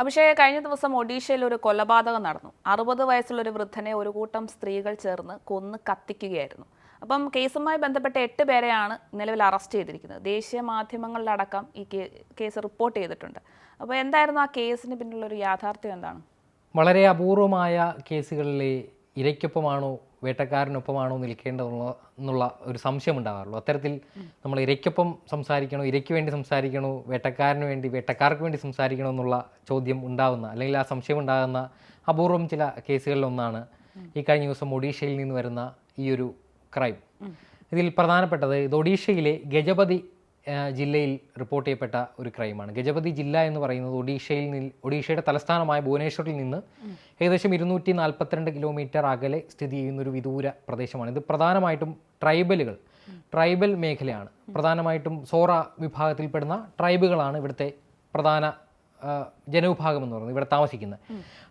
അഭിഷേക് കഴിഞ്ഞ ദിവസം ഒഡീഷയിൽ ഒരു കൊലപാതകം നടന്നു. അറുപത് വയസ്സുള്ള ഒരു വൃദ്ധനെ ഒരു കൂട്ടം സ്ത്രീകൾ ചേർന്ന് കൊന്ന് കത്തിക്കുകയായിരുന്നു. അപ്പം കേസുമായി ബന്ധപ്പെട്ട എട്ട് പേരെയാണ് നിലവിൽ അറസ്റ്റ് ചെയ്തിരിക്കുന്നത്. ദേശീയ മാധ്യമങ്ങളിലടക്കം ഈ കേസ് റിപ്പോർട്ട് ചെയ്തിട്ടുണ്ട്. അപ്പോൾ എന്തായിരുന്നു ആ കേസിന് പിന്നിലുള്ള ഒരു യാഥാർത്ഥ്യം എന്താണ്? വളരെ അപൂർവമായ കേസുകളിലെ ഇരയ്ക്കൊപ്പമാണോ വേട്ടക്കാരനൊപ്പമാണോ നിൽക്കേണ്ടതെന്നുള്ള എന്നുള്ള ഒരു സംശയം ഉണ്ടാകാറുള്ളൂ അത്തരത്തിൽ നമ്മൾ ഇരയ്ക്കൊപ്പം സംസാരിക്കണോ ഇരയ്ക്ക് വേണ്ടി സംസാരിക്കണോ വേട്ടക്കാരന് വേണ്ടി വേട്ടക്കാർക്ക് വേണ്ടി സംസാരിക്കണോ എന്നുള്ള ചോദ്യം ഉണ്ടാകുന്ന അല്ലെങ്കിൽ ആ സംശയം ഉണ്ടാകുന്ന അപൂർവം ചില കേസുകളിലൊന്നാണ് ഈ കഴിഞ്ഞ ദിവസം ഒഡീഷയിൽ നിന്ന് വരുന്ന ഈ ഒരു ക്രൈം. ഇതിൽ പ്രധാനപ്പെട്ടത് ഇത് ഒഡീഷയിലെ ഗജപതി ജില്ലയിൽ റിപ്പോർട്ട് ചെയ്യപ്പെട്ട ഒരു ക്രൈമാണ്. ഗജപതി ജില്ല എന്ന് പറയുന്നത് ഒഡീഷയിൽ നിന്ന് ഒഡീഷയുടെ തലസ്ഥാനമായ ഭുവനേശ്വറിൽ നിന്ന് ഏകദേശം ഇരുന്നൂറ്റി നാൽപ്പത്തിരണ്ട് കിലോമീറ്റർ അകലെ സ്ഥിതി ചെയ്യുന്ന ഒരു വിദൂര പ്രദേശമാണ്. ഇത് പ്രധാനമായിട്ടും ട്രൈബലുകൾ ട്രൈബൽ മേഖലയാണ്. പ്രധാനമായിട്ടും സോറ വിഭാഗത്തിൽപ്പെടുന്ന ട്രൈബുകളാണ് ഇവിടുത്തെ പ്രധാന ജനവിഭാഗം എന്ന് പറയുന്നത് ഇവിടെ താമസിക്കുന്നത്.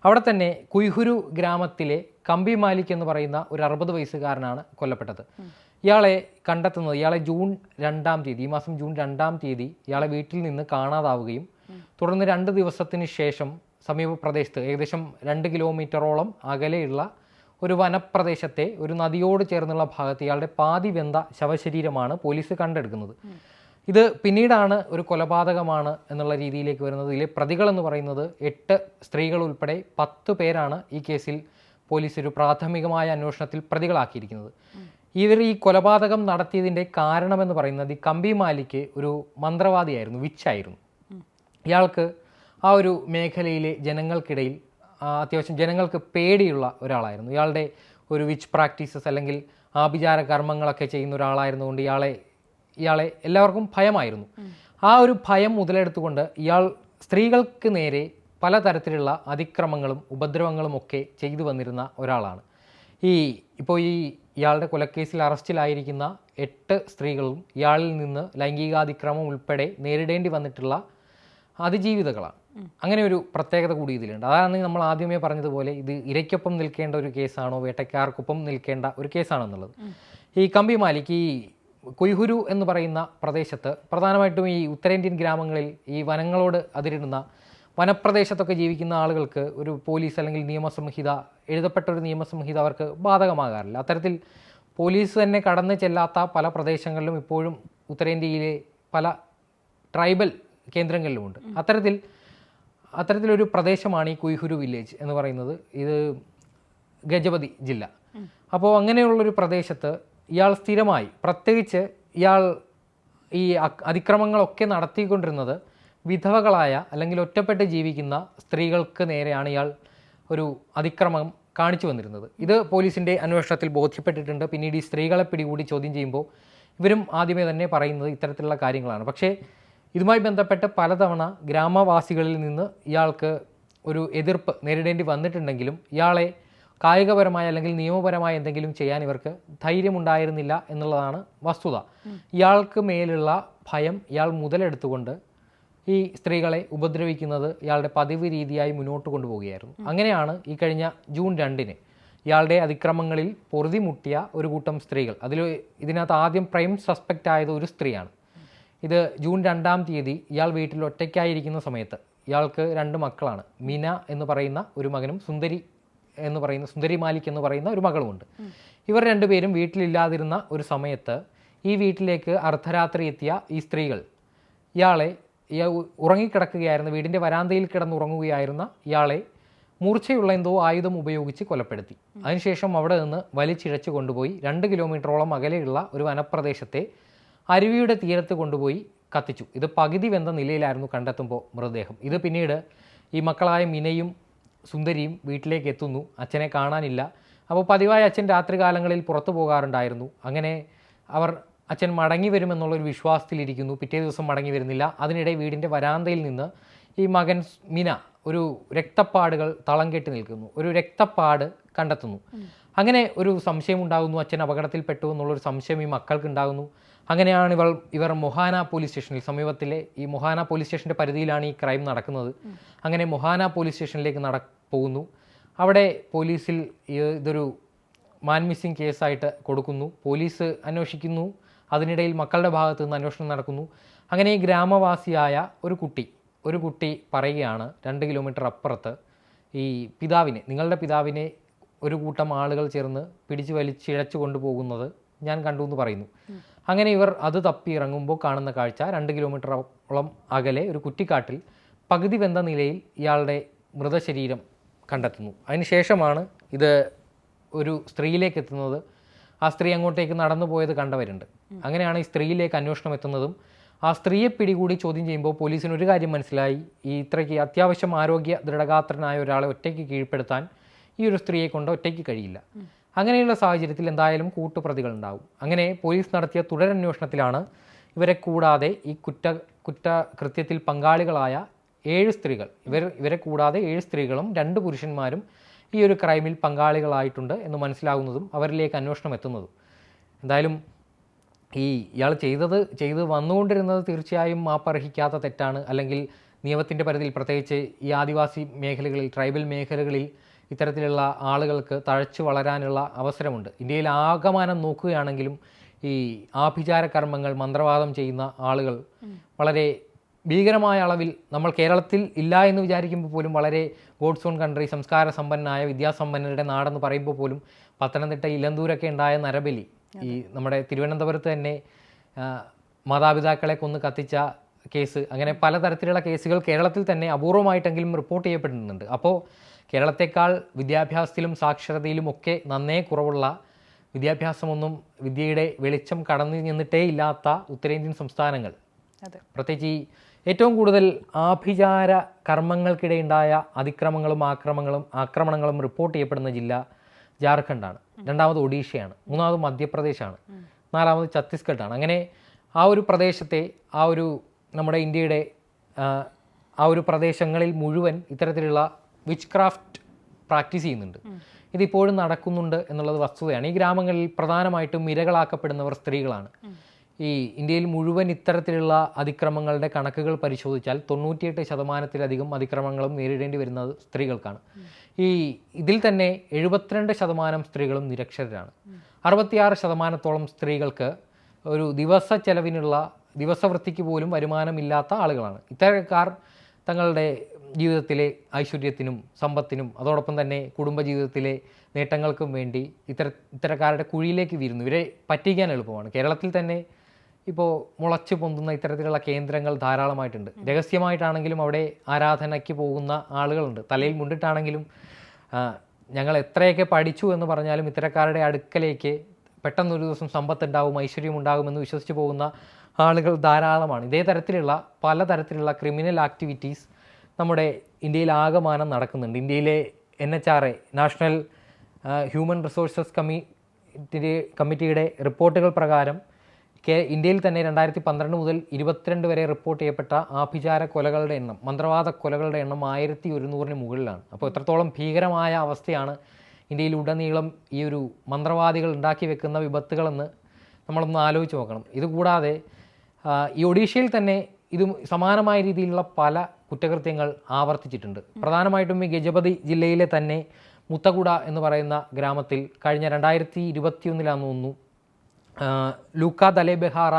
അവിടെ തന്നെ കുയ്ഹുരു ഗ്രാമത്തിലെ കമ്പി മാലിക് എന്ന് പറയുന്ന ഒരു അറുപത് വയസ്സുകാരനാണ് കൊല്ലപ്പെട്ടത്. ഇയാളെ കണ്ടെത്തുന്നത് ഇയാളെ ജൂൺ രണ്ടാം തീയതി ഈ മാസം ജൂൺ രണ്ടാം തീയതി ഇയാളെ വീട്ടിൽ നിന്ന് കാണാതാവുകയും തുടർന്ന് രണ്ട് ദിവസത്തിന് ശേഷം സമീപ പ്രദേശത്ത് ഏകദേശം രണ്ട് കിലോമീറ്ററോളം അകലെയുള്ള ഒരു വനപ്രദേശത്തെ ഒരു നദിയോട് ചേർന്നുള്ള ഭാഗത്ത് ഇയാളുടെ പാതി വെന്ത ശവശരീരമാണ് പോലീസ് കണ്ടെടുക്കുന്നത്. ഇത് പിന്നീടാണ് ഒരു കൊലപാതകമാണ് എന്നുള്ള രീതിയിലേക്ക് വരുന്നത്. ഇതിലെ പ്രതികൾ എന്ന് പറയുന്നത് എട്ട് സ്ത്രീകൾ ഉൾപ്പെടെ പത്ത് പേരാണ് ഈ കേസിൽ പോലീസ് ഒരു പ്രാഥമികമായ അന്വേഷണത്തിൽ പ്രതികളാക്കിയിരിക്കുന്നത്. ഇവർ ഈ കൊലപാതകം നടത്തിയതിന്റെ കാരണമെന്ന് പറയുന്നത് ഈ കമ്പി മാലിക്ക് ഒരു മന്ത്രവാദിയായിരുന്നു വിച്ചായിരുന്നു. ഇയാൾക്ക് ആ ഒരു മേഖലയിലെ ജനങ്ങൾക്കിടയിൽ അത്യാവശ്യം ജനങ്ങൾക്ക് പേടിയുള്ള ഒരാളായിരുന്നു. ഇയാളുടെ ഒരു വിച്ച് പ്രാക്ടീസസ് അല്ലെങ്കിൽ ആഭിചാര കർമ്മങ്ങളൊക്കെ ചെയ്യുന്ന ഒരാളായിരുന്നുകൊണ്ട് ഇയാളെ ഇയാളെ എല്ലാവർക്കും ഭയമായിരുന്നു. ആ ഒരു ഭയം മുതലെടുത്തുകൊണ്ട് ഇയാൾ സ്ത്രീകൾക്ക് നേരെ പലതരത്തിലുള്ള അതിക്രമങ്ങളും ഉപദ്രവങ്ങളും ഒക്കെ ചെയ്തു വന്നിരുന്ന ഒരാളാണ്. ഈ ഇപ്പോൾ ഈ ഇയാളുടെ കൊലക്കേസിൽ അറസ്റ്റിലായിരിക്കുന്ന എട്ട് സ്ത്രീകളും ഇയാളിൽ നിന്ന് ലൈംഗികാതിക്രമം ഉൾപ്പെടെ നേരിടേണ്ടി വന്നിട്ടുള്ള അതിജീവിതകളാണ്. അങ്ങനെ ഒരു പ്രത്യേകത കൂടി ഇതിലുണ്ട്. അതാണ് നമ്മൾ ആദ്യമേ പറഞ്ഞതുപോലെ ഇത് ഇരയ്ക്കൊപ്പം നിൽക്കേണ്ട ഒരു കേസാണോ വേട്ടക്കാർക്കൊപ്പം നിൽക്കേണ്ട ഒരു കേസാണെന്നുള്ളത്. ഈ കമ്പി മാലിക് ഈ കൊയ്ഹുരു എന്ന് പറയുന്ന പ്രദേശത്ത് പ്രധാനമായിട്ടും ഈ ഉത്തരേന്ത്യൻ ഗ്രാമങ്ങളിൽ ഈ വനങ്ങളോട് അതിരിടുന്ന വനപ്രദേശത്തൊക്കെ ജീവിക്കുന്ന ആളുകൾക്ക് ഒരു പോലീസ് അല്ലെങ്കിൽ നിയമസംഹിത എഴുതപ്പെട്ട ഒരു നിയമസംഹിത അവർക്ക് ബാധകമാകാറില്ല. അത്തരത്തിൽ പോലീസ് തന്നെ കടന്നു ചെല്ലാത്ത പല പ്രദേശങ്ങളിലും ഇപ്പോഴും ഉത്തരേന്ത്യയിലെ പല ട്രൈബൽ കേന്ദ്രങ്ങളിലുമുണ്ട്. അത്തരത്തിൽ അത്തരത്തിലൊരു പ്രദേശമാണ് ഈ കുയ്ഹുരു വില്ലേജ് എന്ന് പറയുന്നത്. ഇത് ഗജപതി ജില്ല. അപ്പോൾ അങ്ങനെയുള്ളൊരു പ്രദേശത്ത് ഇയാൾ സ്ഥിരമായി പ്രത്യേകിച്ച് ഇയാൾ ഈ അതിക്രമങ്ങളൊക്കെ നടത്തിക്കൊണ്ടിരുന്നത് വിധവകളായ അല്ലെങ്കിൽ ഒറ്റപ്പെട്ട് ജീവിക്കുന്ന സ്ത്രീകൾക്ക് നേരെയാണ് ഇയാൾ ഒരു അതിക്രമം കാണിച്ചു വന്നിരുന്നത്. ഇത് പോലീസിന്റെ അന്വേഷണത്തിൽ ബോധ്യപ്പെട്ടിട്ടുണ്ട്. പിന്നീട് ഈ സ്ത്രീകളെ പിടികൂടി ചോദ്യം ചെയ്യുമ്പോൾ ഇവരും ആദ്യമേ തന്നെ പറയുന്നത് ഇത്തരത്തിലുള്ള കാര്യങ്ങളാണ്. പക്ഷേ ഇതുമായി ബന്ധപ്പെട്ട് പലതവണ ഗ്രാമവാസികളിൽ നിന്ന് ഇയാൾക്ക് ഒരു എതിർപ്പ് നേരിടേണ്ടി വന്നിട്ടുണ്ടെങ്കിലും ഇയാളെ കായികപരമായ അല്ലെങ്കിൽ നിയമപരമായ എന്തെങ്കിലും ചെയ്യാൻ ഇവർക്ക് ധൈര്യമുണ്ടായിരുന്നില്ല എന്നുള്ളതാണ് വസ്തുത. ഇയാൾക്ക് മേലുള്ള ഭയം ഇയാൾ മുതലെടുത്തുകൊണ്ട് ഈ സ്ത്രീകളെ ഉപദ്രവിക്കുന്നത് ഇയാളുടെ പതിവ് രീതിയായി മുന്നോട്ട് കൊണ്ടുപോവുകയായിരുന്നു. അങ്ങനെയാണ് ഈ കഴിഞ്ഞ ജൂൺ രണ്ടിന് ഇയാളുടെ അതിക്രമങ്ങളിൽ പൊറുതിമുട്ടിയ ഒരു കൂട്ടം സ്ത്രീകൾ. അതിൽ ഇതിനകത്ത് ആദ്യം പ്രൈം സസ്പെക്റ്റ് ആയത് ഒരു സ്ത്രീയാണ്. ഇത് ജൂൺ രണ്ടാം തീയതി ഇയാൾ വീട്ടിൽ ഒറ്റയ്ക്കായിരിക്കുന്ന സമയത്ത് ഇയാൾക്ക് രണ്ട് മക്കളാണ്. മിന എന്ന് പറയുന്ന ഒരു മകനും സുന്ദരി എന്ന് പറയുന്ന സുന്ദരി മാലിക് എന്ന് പറയുന്ന ഒരു മകളുമുണ്ട്. ഇവർ രണ്ടുപേരും വീട്ടിലില്ലാതിരുന്ന ഒരു സമയത്ത് ഈ വീട്ടിലേക്ക് അർദ്ധരാത്രി എത്തിയ ഈ സ്ത്രീകൾ ഇയാളെ ഇയാൾ ഉറങ്ങിക്കിടക്കുകയായിരുന്ന വീടിന്റെ വരാന്തയിൽ കിടന്ന് ഉറങ്ങുകയായിരുന്ന ഇയാളെ മൂർച്ചയുള്ള എന്തോ ആയുധം ഉപയോഗിച്ച് കൊലപ്പെടുത്തി. അതിനുശേഷം അവിടെ നിന്ന് വലിച്ചിഴച്ച് കൊണ്ടുപോയി രണ്ട് കിലോമീറ്ററോളം അകലെയുള്ള ഒരു വനപ്രദേശത്തെ അരുവിയുടെ തീരത്ത് കൊണ്ടുപോയി കത്തിച്ചു. ഇത് പകുതി വെന്ത നിലയിലായിരുന്നു കണ്ടെത്തുമ്പോൾ മൃതദേഹം. ഇത് പിന്നീട് ഈ മക്കളായ മിനയും സുന്ദരിയും വീട്ടിലേക്ക് എത്തുന്നു. അച്ഛനെ കാണാനില്ല. അപ്പോൾ പതിവായി അച്ഛൻ രാത്രികാലങ്ങളിൽ പുറത്തു പോകാറുണ്ടായിരുന്നു. അങ്ങനെ അവർ അച്ഛൻ മടങ്ങി വരുമെന്നുള്ളൊരു വിശ്വാസത്തിലിരിക്കുന്നു. പിറ്റേ ദിവസം മടങ്ങി വരുന്നില്ല. അതിനിടെ വീടിന്റെ വരാന്തയിൽ നിന്ന് ഈ മകൻ മിന ഒരു രക്തപ്പാടുകൾ തളം കെട്ടി നിൽക്കുന്നു. ഒരു രക്തപ്പാട് കണ്ടെത്തുന്നു. അങ്ങനെ ഒരു സംശയം ഉണ്ടാകുന്നു. അച്ഛൻ അപകടത്തിൽപ്പെട്ടു എന്നുള്ളൊരു സംശയം ഈ മക്കൾക്ക് ഉണ്ടാകുന്നു. അങ്ങനെയാണ് ഇവർ ഇവർ മൊഹാന പോലീസ് സ്റ്റേഷനിൽ സമീപത്തിലെ ഈ മൊഹാന പോലീസ് സ്റ്റേഷന്റെ പരിധിയിലാണ് ഈ ക്രൈം നടക്കുന്നത്. അങ്ങനെ മൊഹാന പോലീസ് സ്റ്റേഷനിലേക്ക് നട പോകുന്നു. അവിടെ പോലീസിൽ ഇതൊരു മാൻ മിസ്സിംഗ് കേസായിട്ട് കൊടുക്കുന്നു. പോലീസ് അന്വേഷിക്കുന്നു. അതിനിടയിൽ മക്കളുടെ ഭാഗത്ത് നിന്ന് അന്വേഷണം നടക്കുന്നു. അങ്ങനെ ഗ്രാമവാസിയായ ഒരു കുട്ടി ഒരു കുട്ടി പറയുകയാണ് രണ്ട് കിലോമീറ്റർ അപ്പുറത്ത് ഈ പിതാവിനെ നിങ്ങളുടെ പിതാവിനെ ഒരു കൂട്ടം ആളുകൾ ചേർന്ന് പിടിച്ചു വലിച്ചിഴച്ചു കൊണ്ടുപോകുന്നത് ഞാൻ കണ്ടു എന്ന് പറയുന്നു. അങ്ങനെ ഇവർ അത് തപ്പി ഇറങ്ങുമ്പോൾ കാണുന്ന കാഴ്ച രണ്ട് കിലോമീറ്ററോളം അകലെ ഒരു കുറ്റിക്കാട്ടിൽ പകുതി വെന്ത നിലയിൽ ഇയാളുടെ മൃതശരീരം കണ്ടെത്തുന്നു. അതിനുശേഷമാണ് ഇത് ഒരു സ്ത്രീയിലേക്ക് എത്തുന്നത്. ആ സ്ത്രീ അങ്ങോട്ടേക്ക് നടന്നു പോയത് കണ്ടവരുണ്ട്. അങ്ങനെയാണ് ഈ സ്ത്രീയിലേക്ക് അന്വേഷണം എത്തുന്നതും ആ സ്ത്രീയെ പിടികൂടി ചോദ്യം ചെയ്യുമ്പോൾ പോലീസിന് ഒരു കാര്യം മനസ്സിലായി. ഈ ഇത്രയ്ക്ക് അത്യാവശ്യം ആരോഗ്യ ദൃഢഗാത്രനായ ഒരാളെ ഒറ്റയ്ക്ക് കീഴ്പ്പെടുത്താൻ ഈ ഒരു സ്ത്രീയെ കൊണ്ട് ഒറ്റയ്ക്ക് കഴിയില്ല. അങ്ങനെയുള്ള സാഹചര്യത്തിൽ എന്തായാലും കൂട്ടുപ്രതികൾ ഉണ്ടാവും. അങ്ങനെ പോലീസ് നടത്തിയ തുടരന്വേഷണത്തിലാണ് ഇവരെ കൂടാതെ ഈ കുറ്റ കുറ്റകൃത്യത്തിൽ പങ്കാളികളായ ഏഴ് സ്ത്രീകൾ ഇവർ ഇവരെ കൂടാതെ ഏഴ് സ്ത്രീകളും രണ്ട് പുരുഷന്മാരും ഈ ഒരു ക്രൈമിൽ പങ്കാളികളായിട്ടുണ്ട് എന്ന് മനസ്സിലാകുന്നതും അവരിലേക്ക് അന്വേഷണം എത്തുന്നതും. എന്തായാലും ഈ ഇയാൾ ചെയ്തത് ചെയ്ത് വന്നുകൊണ്ടിരുന്നത് തീർച്ചയായും മാപ്പർഹിക്കാത്ത തെറ്റാണ്. അല്ലെങ്കിൽ നിയമത്തിന്റെ പരിധിയിൽ പ്രത്യേകിച്ച് ഈ ആദിവാസി മേഖലകളിൽ ട്രൈബൽ മേഖലകളിൽ ഇത്തരത്തിലുള്ള ആളുകൾക്ക് തഴച്ചു വളരാനുള്ള അവസരമുണ്ട്. ഇന്ത്യയിൽ ആകമാനം നോക്കുകയാണെങ്കിലും ഈ ആഭിചാര കർമ്മങ്ങൾ മന്ത്രവാദം ചെയ്യുന്ന ആളുകൾ വളരെ ഭീകരമായ അളവിൽ നമ്മൾ കേരളത്തിൽ ഇല്ല എന്ന് വിചാരിക്കുമ്പോൾ പോലും വളരെ ഗോഡ്സ് ഓൺ കൺട്രി സംസ്കാര സമ്പന്നനായ വിദ്യാസമ്പന്നരുടെ നാടെന്ന് പറയുമ്പോൾ പോലും പത്തനംതിട്ട ഇലന്തൂരൊക്കെ ഉണ്ടായ നരബലി ഈ നമ്മുടെ തിരുവനന്തപുരത്ത് തന്നെ മാതാപിതാക്കളെ കൊന്ന് കത്തിച്ച കേസ് അങ്ങനെ പലതരത്തിലുള്ള കേസുകൾ കേരളത്തിൽ തന്നെ അപൂർവമായിട്ടെങ്കിലും റിപ്പോർട്ട് ചെയ്യപ്പെടുന്നുണ്ട്. അപ്പോൾ കേരളത്തെക്കാൾ വിദ്യാഭ്യാസത്തിലും സാക്ഷരതയിലും ഒക്കെ നന്നേ കുറവുള്ള വിദ്യാഭ്യാസമൊന്നും വിദ്യയുടെ വെളിച്ചം കടന്നു നിന്നിട്ടേ ഇല്ലാത്ത ഉത്തരേന്ത്യൻ സംസ്ഥാനങ്ങൾ. പ്രത്യേകിച്ച് ഈ ഏറ്റവും കൂടുതൽ ആഭിചാര കർമ്മങ്ങൾക്കിടെയുണ്ടായ അതിക്രമങ്ങളും ആക്രമങ്ങളും ആക്രമണങ്ങളും റിപ്പോർട്ട് ചെയ്യപ്പെടുന്ന ജില്ല ജാർഖണ്ഡാണ്. രണ്ടാമത് ഒഡീഷയാണ്. മൂന്നാമത് മധ്യപ്രദേശാണ്. നാലാമത് ഛത്തീസ്ഗഡാണ് അങ്ങനെ ആ ഒരു പ്രദേശത്തെ ആ ഒരു നമ്മുടെ ഇന്ത്യയുടെ ആ, ഒരു പ്രദേശങ്ങളിൽ മുഴുവൻ ഇത്തരത്തിലുള്ള വിച്ച് ക്രാഫ്റ്റ് പ്രാക്ടീസ് ചെയ്യുന്നുണ്ട് ഇതിപ്പോഴും നടക്കുന്നുണ്ട് എന്നുള്ളത് വസ്തുതയാണ്. ഈ ഗ്രാമങ്ങളിൽ പ്രധാനമായിട്ടും ഇരകളാക്കപ്പെടുന്നവർ സ്ത്രീകളാണ്. ഈ ഇന്ത്യയിൽ മുഴുവൻ ഇത്തരത്തിലുള്ള അതിക്രമങ്ങളുടെ കണക്കുകൾ പരിശോധിച്ചാൽ തൊണ്ണൂറ്റിയെട്ട് ശതമാനത്തിലധികം അതിക്രമങ്ങളും നേരിടേണ്ടി വരുന്നത് സ്ത്രീകൾക്കാണ്. ഈ ഇതിൽ തന്നെ എഴുപത്തിരണ്ട് ശതമാനം സ്ത്രീകളും നിരക്ഷരരാണ്. അറുപത്തിയാറ് ശതമാനത്തോളം സ്ത്രീകൾക്ക് ഒരു ദിവസ ചെലവിനുള്ള ദിവസവൃത്തിക്ക് പോലും വരുമാനമില്ലാത്ത ആളുകളാണ്. ഇത്തരക്കാർ തങ്ങളുടെ ജീവിതത്തിലെ ഐശ്വര്യത്തിനും സമ്പത്തിനും അതോടൊപ്പം തന്നെ കുടുംബജീവിതത്തിലെ നേട്ടങ്ങൾക്കും വേണ്ടി ഇത്തര ഇത്തരക്കാരുടെ കുഴിയിലേക്ക് വീരുന്നു ഇവരെ പറ്റിക്കാൻ എളുപ്പമാണ്. കേരളത്തിൽ തന്നെ ഇപ്പോൾ മുളച്ച് പൊന്തുന്ന ഇത്തരത്തിലുള്ള കേന്ദ്രങ്ങൾ ധാരാളമായിട്ടുണ്ട്. രഹസ്യമായിട്ടാണെങ്കിലും അവിടെ ആരാധനയ്ക്ക് പോകുന്ന ആളുകളുണ്ട്. തലയിൽ മുണ്ടിട്ടാണെങ്കിലും ഞങ്ങൾ എത്രയൊക്കെ പഠിച്ചു എന്ന് പറഞ്ഞാലും ഇത്തരക്കാരുടെ അടുക്കലേക്ക് പെട്ടെന്നൊരു ദിവസം സമ്പത്തുണ്ടാവും ഐശ്വര്യം ഉണ്ടാകുമെന്ന് വിശ്വസിച്ച് പോകുന്ന ആളുകൾ ധാരാളമാണ്. ഇതേ തരത്തിലുള്ള പലതരത്തിലുള്ള ക്രിമിനൽ ആക്ടിവിറ്റീസ് നമ്മുടെ ഇന്ത്യയിൽ ആകമാനം നടക്കുന്നുണ്ട്. ഇന്ത്യയിലെ N H R A national human resources committee കമ്മിറ്റിയുടെ റിപ്പോർട്ടുകൾ പ്രകാരം കേ ഇന്ത്യയിൽ തന്നെ രണ്ടായിരത്തി പന്ത്രണ്ട് മുതൽ ഇരുപത്തിരണ്ട് വരെ റിപ്പോർട്ട് ചെയ്യപ്പെട്ട ആഭിചാര കൊലകളുടെ എണ്ണം മന്ത്രവാദ കൊലകളുടെ എണ്ണം ആയിരത്തി ഒരുന്നൂറിന് മുകളിലാണ്. അപ്പോൾ എത്രത്തോളം ഭീകരമായ അവസ്ഥയാണ് ഇന്ത്യയിൽ ഉടനീളം ഈ ഒരു മന്ത്രവാദികൾ ഉണ്ടാക്കി വെക്കുന്ന വിപത്തുകളെന്ന് നമ്മളൊന്ന് ആലോചിച്ച് നോക്കണം. ഇതുകൂടാതെ ഈ ഒഡീഷയിൽ തന്നെ ഇത് സമാനമായ രീതിയിലുള്ള പല കുറ്റകൃത്യങ്ങൾ ആവർത്തിച്ചിട്ടുണ്ട്. പ്രധാനമായിട്ടും ഈ ഗജപതി ജില്ലയിലെ തന്നെ മുത്തകുട എന്ന് പറയുന്ന ഗ്രാമത്തിൽ കഴിഞ്ഞ രണ്ടായിരത്തി ഇരുപത്തിയൊന്നിലാന്ന് തോന്നുന്നു ലൂക്ക ദലേ ബെഹാറ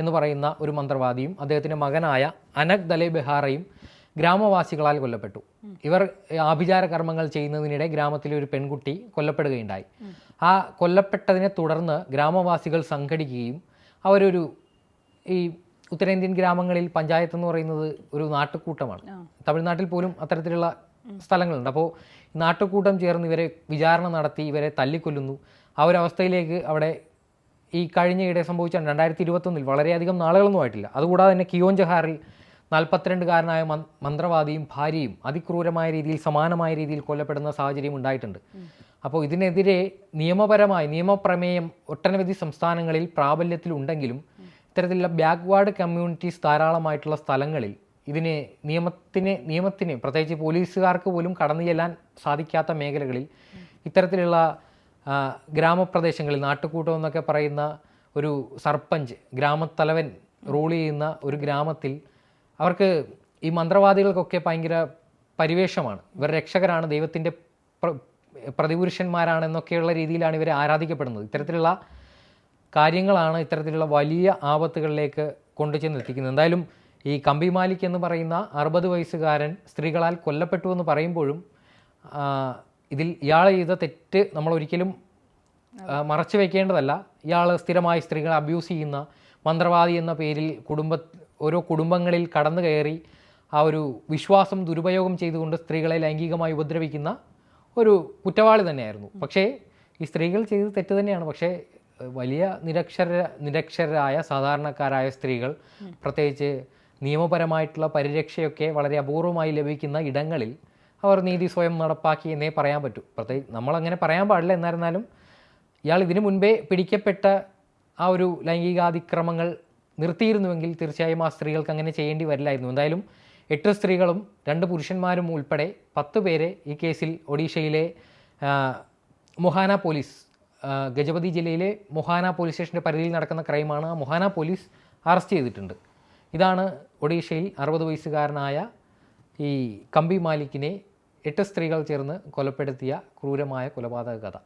എന്ന് പറയുന്ന ഒരു മന്ത്രവാദിയും അദ്ദേഹത്തിന്റെ മകനായ അനക് ദലേ ബെഹാറയും ഗ്രാമവാസികളാൽ കൊല്ലപ്പെട്ടു. ഇവർ ആഭിചാര കർമ്മങ്ങൾ ചെയ്യുന്നതിനിടെ ഗ്രാമത്തിലെ ഒരു പെൺകുട്ടി കൊല്ലപ്പെടുകയുണ്ടായി. ആ കൊല്ലപ്പെട്ടതിനെ തുടർന്ന് ഗ്രാമവാസികൾ സംഘടിക്കുകയും അവരൊരു ഈ ഉത്തരേന്ത്യൻ ഗ്രാമങ്ങളിൽ പഞ്ചായത്ത് എന്ന് പറയുന്നത് ഒരു നാട്ടുകൂട്ടമാണ് തമിഴ്നാട്ടിൽ പോലും അത്തരത്തിലുള്ള സ്ഥലങ്ങളുണ്ട്. അപ്പോൾ നാട്ടുകൂട്ടം ചേർന്ന് ഇവരെ വിചാരണ നടത്തി ഇവരെ തല്ലിക്കൊല്ലുന്നു. ആ ഒരു അവസ്ഥയിലേക്ക് അവിടെ ഈ കഴിഞ്ഞയിടെ സംഭവിച്ച രണ്ടായിരത്തി ഇരുപത്തൊന്നിൽ വളരെയധികം നാളുകളൊന്നും ആയിട്ടില്ല. അതുകൂടാതെ തന്നെ കിയോൻ ജഹാറിൽ നാൽപ്പത്തിരണ്ടുകാരനായ മന്ത്രവാദിയും ഭാര്യയും അതിക്രൂരമായ രീതിയിൽ സമാനമായ രീതിയിൽ കൊല്ലപ്പെടുന്ന സാഹചര്യം ഉണ്ടായിട്ടുണ്ട്. അപ്പോൾ ഇതിനെതിരെ നിയമപരമായി നിയമപ്രമേയം ഒട്ടനവധി സംസ്ഥാനങ്ങളിൽ പ്രാബല്യത്തിലുണ്ടെങ്കിലും ഇത്തരത്തിലുള്ള ബാക്ക്വാർഡ് കമ്മ്യൂണിറ്റീസ് ധാരാളമായിട്ടുള്ള സ്ഥലങ്ങളിൽ ഇതിനെ നിയമത്തിന് നിയമത്തിന് പ്രത്യേകിച്ച് പോലീസുകാർക്ക് പോലും കടന്നു ചെല്ലാൻ സാധിക്കാത്ത മേഖലകളിൽ ഇത്തരത്തിലുള്ള ഗ്രാമപ്രദേശങ്ങളിൽ നാട്ടുകൂട്ടം എന്നൊക്കെ പറയുന്ന ഒരു സർപ്പഞ്ച് ഗ്രാമത്തലവൻ റൂൾ ചെയ്യുന്ന ഒരു ഗ്രാമത്തിൽ അവർക്ക് ഈ മന്ത്രവാദികൾക്കൊക്കെ ഭയങ്കര പരിവേഷമാണ്. ഇവർ രക്ഷകരാണ് ദൈവത്തിന്റെ പ്ര- പ്രതിപുരുഷന്മാരാണ് എന്നൊക്കെയുള്ള രീതിയിലാണ് ഇവരെ ആരാധിക്കപ്പെടുന്നത്. ഇത്തരത്തിലുള്ള കാര്യങ്ങളാണ് ഇത്തരത്തിലുള്ള വലിയ ആപത്തുകളിലേക്ക് കൊണ്ടുചെന്ന് എത്തിക്കുന്നത് എന്തായാലും ഈ കമ്പി മാലിക് എന്ന് പറയുന്ന അറുപത് വയസ്സുകാരൻ സ്ത്രീകളാൽ കൊല്ലപ്പെട്ടു എന്ന് പറയുമ്പോഴും ഇതിൽ ഇയാൾ ചെയ്ത തെറ്റ് നമ്മൾ ഒരിക്കലും മറച്ചു വെക്കേണ്ടതല്ല. ഇയാൾ സ്ഥിരമായി സ്ത്രീകളെ അബ്യൂസ് ചെയ്യുന്ന മന്ത്രവാദി എന്ന പേരിൽ കുടുംബ ഓരോ കുടുംബങ്ങളിൽ കടന്നു കയറി ആ ഒരു വിശ്വാസം ദുരുപയോഗം ചെയ്തുകൊണ്ട് സ്ത്രീകളെ ലൈംഗികമായി ഉപദ്രവിക്കുന്ന ഒരു കുറ്റവാളി തന്നെയായിരുന്നു. പക്ഷേ ഈ സ്ത്രീകൾ ചെയ്ത് തെറ്റ് തന്നെയാണ്. പക്ഷേ വലിയ നിരക്ഷര നിരക്ഷരായ സാധാരണക്കാരായ സ്ത്രീകൾ പ്രത്യേകിച്ച് നിയമപരമായിട്ടുള്ള പരിരക്ഷയൊക്കെ വളരെ അപൂർവമായി ലഭിക്കുന്ന ഇടങ്ങളിൽ അവർ നീതി സ്വയം നടപ്പാക്കി എന്നേ പറയാൻ പറ്റൂ. പ്രത്യേകിച്ച് നമ്മളങ്ങനെ പറയാൻ പാടില്ല. എന്നിരുന്നാലും ഇയാൾ ഇതിനു മുൻപേ പിടിക്കപ്പെട്ട ആ ഒരു ലൈംഗികാതിക്രമങ്ങൾ നിർത്തിയിരുന്നുവെങ്കിൽ തീർച്ചയായും ആ സ്ത്രീകൾക്ക് അങ്ങനെ ചെയ്യേണ്ടി വരില്ലായിരുന്നു. എന്തായാലും എട്ട് സ്ത്രീകളും രണ്ട് പുരുഷന്മാരും ഉൾപ്പെടെ പത്ത് പേരെ ഈ കേസിൽ ഒഡീഷയിലെ മൊഹാന പോലീസ് ഗജപതി ജില്ലയിലെ മൊഹാന പോലീസ് സ്റ്റേഷന്റെ പരിധിയിൽ നടക്കുന്ന ക്രൈമാണ് ആ മൊഹാന പോലീസ് അറസ്റ്റ് ചെയ്തിട്ടുണ്ട്. ഇതാണ് ഒഡീഷയിൽ അറുപത് വയസ്സുകാരനായ ഈ കമ്പി മാലിക്കിനെ എട്ട് സ്ത്രീകൾ ചേർന്ന് കൊലപ്പെടുത്തിയ ക്രൂരമായ കൊലപാതക കഥ.